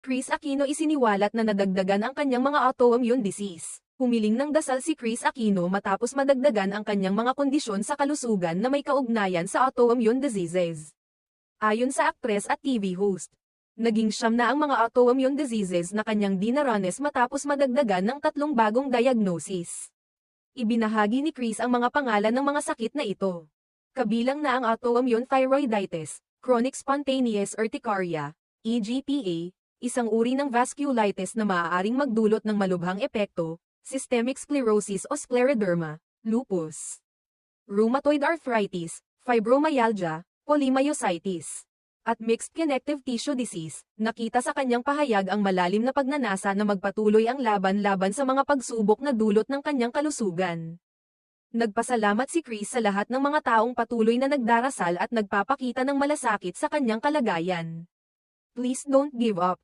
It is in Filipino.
Chris Aquino isiniwalat na nadagdagan ang kanyang mga autoimmune disease. Humiling ng dasal si Chris Aquino matapos madagdagan ang kanyang mga kondisyon sa kalusugan na may kaugnayan sa autoimmune diseases. Ayon sa aktres at TV host, naging siyam na ang mga autoimmune diseases na kanyang dinaranes matapos madagdagan ng tatlong bagong diagnosis. Ibinahagi ni Chris ang mga pangalan ng mga sakit na ito. Kabilang na ang autoimmune thyroiditis, chronic spontaneous urticaria, EGPA, isang uri ng vasculitis na maaaring magdulot ng malubhang epekto, systemic sclerosis o scleroderma, lupus, rheumatoid arthritis, fibromyalgia, polymyositis, at mixed connective tissue disease, nakita sa kanyang pahayag ang malalim na pagnanasa na magpatuloy ang laban-laban sa mga pagsubok na dulot ng kanyang kalusugan. Nagpasalamat si Chris sa lahat ng mga taong patuloy na nagdarasal at nagpapakita ng malasakit sa kanyang kalagayan. Please don't give up.